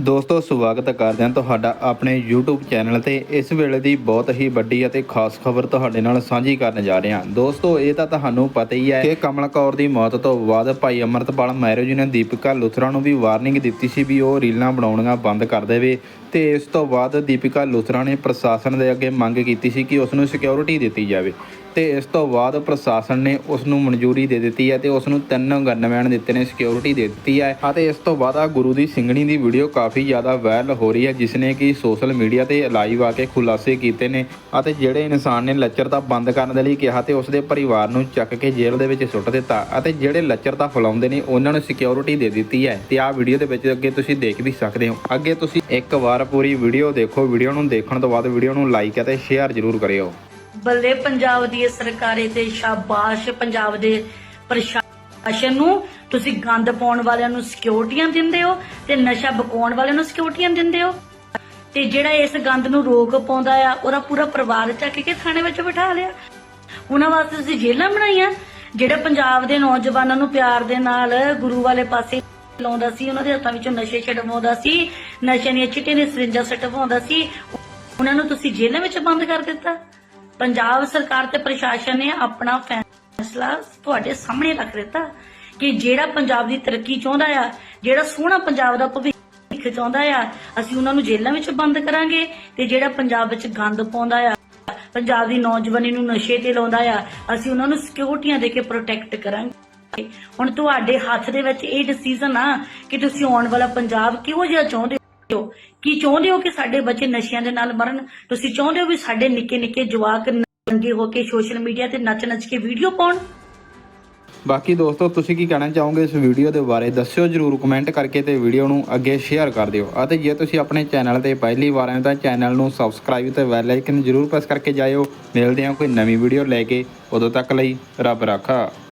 ਦੋਸਤੋ, ਸਵਾਗਤ ਕਰਦੇ ਹਾਂ ਤੁਹਾਡਾ ਆਪਣੇ YouTube ਚੈਨਲ ਤੇ। ਇਸ ਵੇਲੇ ਦੀ ਬਹੁਤ ਹੀ ਵੱਡੀ ਅਤੇ ਖਾਸ ਖਬਰ ਤੁਹਾਡੇ ਨਾਲ ਸਾਂਝੀ ਕਰਨ ਜਾ ਰਹੇ। ਹਾਂ ਦੋਸਤੋ, ਇਹ ਤਾਂ ਤੁਹਾਨੂੰ ਪਤਾ ਹੀ ਹੈ ਕਿ ਕਮਲ ਕੌਰ ਦੀ ਮੌਤ ਤੋਂ ਬਾਅਦ ਭਾਈ ਅਮਰਤਪਾਲ ਮਹਿਰੋ ਜੀ ਨੇ ਦੀਪਿਕਾ ਲੁਥਰਾ ਨੂੰ ਵੀ ਵਾਰਨਿੰਗ ਦਿੱਤੀ ਸੀ ਵੀ ਉਹ ਰੀਲਾਂ ਬਣਾਉਣੀਆਂ ਬੰਦ ਕਰ ਦੇਵੇ। ਤੇ ਇਸ ਤੋਂ ਬਾਅਦ ਦੀਪਿਕਾ ਲੁਥਰਾ ਨੇ ਪ੍ਰਸ਼ਾਸਨ ਦੇ ਅੱਗੇ ਮੰਗ ਕੀਤੀ ਸੀ ਕਿ ਉਸ ਨੂੰ ਸਿਕਿਉਰਿਟੀ ਦਿੱਤੀ ਜਾਵੇ। ਤੇ ਇਸ ਤੋਂ ਬਾਅਦ ਪ੍ਰਸ਼ਾਸਨ ਨੇ ਉਸ ਨੂੰ ਮਨਜ਼ੂਰੀ ਦੇ ਦਿੱਤੀ ਹੈ ਤੇ ਉਸ ਨੂੰ ਤਿੰਨ ਗਨਮੈਨ ਦਿੱਤੇ ਨੇ ਸਿਕਿਉਰਿਟੀ ਦੇ ਦਿੱਤੀ ਹੈ। ਅਤੇ ਇਸ ਤੋਂ ਬਾਅਦ ਆ ਗੁਰੂ ਦੀ ਸਿੰਘਣੀ ਦੀ ਵੀਡੀਓ ਕਾਫੀ ਜ਼ਿਆਦਾ ਵਾਇਰਲ ਹੋ ਰਹੀ ਹੈ ਜਿਸ ਨੇ ਕਿ ਸੋਸ਼ਲ ਮੀਡੀਆ ਤੇ ਲਾਈਵ ਆ ਕੇ ਖੁਲਾਸੇ ਕੀਤੇ ਨੇ ਅਤੇ ਜਿਹੜੇ ਇਨਸਾਨ ਨੇ ਲੱਚਰਤਾ ਬੰਦ ਕਰਨ ਦੇ ਲਈ ਕਿਹਾ ਤੇ ਉਸ ਦੇ ਪਰਿਵਾਰ ਨੂੰ ਚੱਕ ਕੇ ਜੇਲ੍ਹ ਦੇ ਵਿੱਚ ਸੁੱਟ ਦਿੱਤਾ ਅਤੇ ਜਿਹੜੇ ਲੱਚਰਤਾ ਫੈਲਾਉਂਦੇ ਨੇ, ਉਹਨਾਂ ਨੂੰ ਸਿਕਿਉਰਿਟੀ ਦੇ ਦਿੱਤੀ ਹੈ ਤੇ ਆਹ ਵੀਡੀਓ ਦੇ ਵਿੱਚ ਅੱਗੇ ਤੁਸੀਂ ਦੇਖ ਵੀ ਸਕਦੇ ਹੋ। ਅੱਗੇ ਤੁਸੀਂ ਇੱਕ ਵਾਰ ਪੂਰੀ ਵੀਡੀਓ ਦੇਖੋ ਵੀਡੀਓ ਨੂੰ ਦੇਖਣ ਤੋਂ ਬਾਅਦ ਵੀਡੀਓ ਨੂੰ ਲਾਈਕ ਅਤੇ ਸ਼ੇਅਰ ਜ਼ਰੂਰ ਕਰਿਓ। ਬੱਲੇ ਪੰਜਾਬ ਦੀ ਇਹ ਸਰਕਾਰੇ ਤੇ ਸ਼ਾਬਾਸ਼, ਪੰਜਾਬ ਦੇ ਪ੍ਰਸ਼ਾਸਨ ਨੂੰ ਤੁਸੀਂ ਗੰਦ ਪਾਉਣ ਵਾਲਿਆਂ ਨੂੰ ਸਿਕਿਉਰਟੀਆਂ ਦਿੰਦੇ ਹੋ ਤੇ ਨਸ਼ਾ ਬਕਾਉਣ ਵਾਲਿਆਂ ਨੂੰ ਸਿਕਿਉਰਟੀਆਂ ਦਿੰਦੇ ਹੋ। ਤੇ ਜਿਹੜਾ ਇਸ ਗੰਦ ਨੂੰ ਰੋਕ ਪਾਉਂਦਾ ਆ, ਉਹਦਾ ਪੂਰਾ ਪਰਿਵਾਰ ਚੱਕ ਕੇ ਥਾਣੇ ਵਿੱਚ ਬਿਠਾ ਲਿਆ। ਉਹਨਾਂ ਵਾਸਤੇ ਤੁਸੀਂ ਜੇਲ੍ਹਾਂ ਬਣਾਈਆਂ, ਜਿਹੜਾ ਪੰਜਾਬ ਦੇ ਨੌਜਵਾਨਾਂ ਨੂੰ ਪਿਆਰ ਦੇ ਨਾਲ ਗੁਰੂ ਵਾਲੇ ਪਾਸੇ ਲਾਉਂਦਾ ਸੀ, ਉਹਨਾਂ ਦੇ ਹੱਥਾਂ ਵਿੱਚੋਂ ਨਸ਼ੇ ਛਡਵਾਉਂਦਾ ਸੀ ਨਸ਼ੇ ਦੀਆਂ ਚਿੱਟੇ ਦੀਆਂ ਸਰਿੰਜਾਂ ਸਟਵਾਉਂਦਾ ਸੀ, ਉਹਨਾਂ ਨੂੰ ਤੁਸੀਂ ਜੇਲ੍ਹਾਂ ਵਿੱਚ ਬੰਦ ਕਰ ਦਿੱਤਾ। ਪੰਜਾਬ ਸਰਕਾਰ ਤੇ ਪ੍ਰਸ਼ਾਸਨ ਨੇ ਆਪਣਾ ਫੈਸਲਾ ਤੁਹਾਡੇ ਸਾਹਮਣੇ ਰੱਖ ਦਿੱਤਾ ਕਿ ਜਿਹੜਾ ਪੰਜਾਬ ਦੀ ਤਰੱਕੀ ਚਾਹੁੰਦਾ ਆ, ਜਿਹੜਾ ਸੋਹਣਾ ਪੰਜਾਬ ਦਾ ਭਵਿੱਖ ਚਾਹੁੰਦਾ ਆ, ਅਸੀਂ ਉਹਨਾਂ ਨੂੰ ਜੇਲ੍ਹਾਂ ਵਿੱਚ ਬੰਦ ਕਰਾਂਗੇ ਤੇ ਜਿਹੜਾ ਪੰਜਾਬ ਵਿੱਚ ਗੰਦ ਪਾਉਂਦਾ ਆ, ਪੰਜਾਬ ਦੀ ਨੌਜਵਾਨੀ ਨੂੰ ਨਸ਼ੇ ਤੇ ਲਾਉਂਦਾ ਆ, ਅਸੀਂ ਉਹਨਾਂ ਨੂੰ ਸਿਕਿਉਰਟੀਆਂ ਦੇ ਕੇ ਪ੍ਰੋਟੈਕਟ ਕਰਾਂਗੇ। ਹੁਣ ਤੁਹਾਡੇ ਹੱਥ ਦੇ ਵਿੱਚ ਇਹ ਡਿਸੀਜਨ ਆ ਕਿ ਤੁਸੀਂ ਆਉਣ ਵਾਲਾ ਪੰਜਾਬ ਕਿਹੋ ਜਿਹਾ ਚਾਹੁੰਦੇ ਹੋ? ਕੀ ਚਾਹੁੰਦੇ ਹੋ ਕਿ ਸਾਡੇ ਬੱਚੇ ਨਸ਼ਿਆਂ ਦੇ ਨਾਲ ਮਰਨ? ਤੁਸੀਂ ਚਾਹੁੰਦੇ ਹੋ ਵੀ ਸਾਡੇ ਨਿੱਕੇ ਨਿੱਕੇ ਜਵਾਕ ਨੰਗੇ ਹੋ ਕੇ ਸੋਸ਼ਲ ਮੀਡੀਆ ਤੇ ਨੱਚ ਨੱਚ ਕੇ ਵੀਡੀਓ ਪਾਉਣ? ਬਾਕੀ ਦੋਸਤੋ, ਤੁਸੀਂ ਕੀ ਕਹਿਣਾ ਚਾਹੋਗੇ ਇਸ ਵੀਡੀਓ ਦੇ ਬਾਰੇ? ਦੱਸਿਓ ਜਰੂਰ ਕਮੈਂਟ ਕਰਕੇ ਤੇ ਵੀਡੀਓ ਨੂੰ ਅੱਗੇ ਸ਼ੇਅਰ ਕਰ ਦਿਓ। ਅਤੇ ਜੇ ਤੁਸੀਂ ਆਪਣੇ ਚੈਨਲ ਤੇ ਪਹਿਲੀ ਵਾਰ ਆਏ ਤਾਂ ਚੈਨਲ ਨੂੰ ਸਬਸਕ੍ਰਾਈਬ ਤੇ ਬੈਲ ਆਈਕਨ ਜਰੂਰ ਪ੍ਰੈਸ ਕਰਕੇ ਜਾਇਓ। ਮਿਲਦੇ ਹਾਂ ਕੋਈ ਨਵੀਂ ਵੀਡੀਓ ਲੈ ਕੇ। ਉਦੋਂ ਤੱਕ ਲਈ ਰੱਬ ਰਾਖਾ।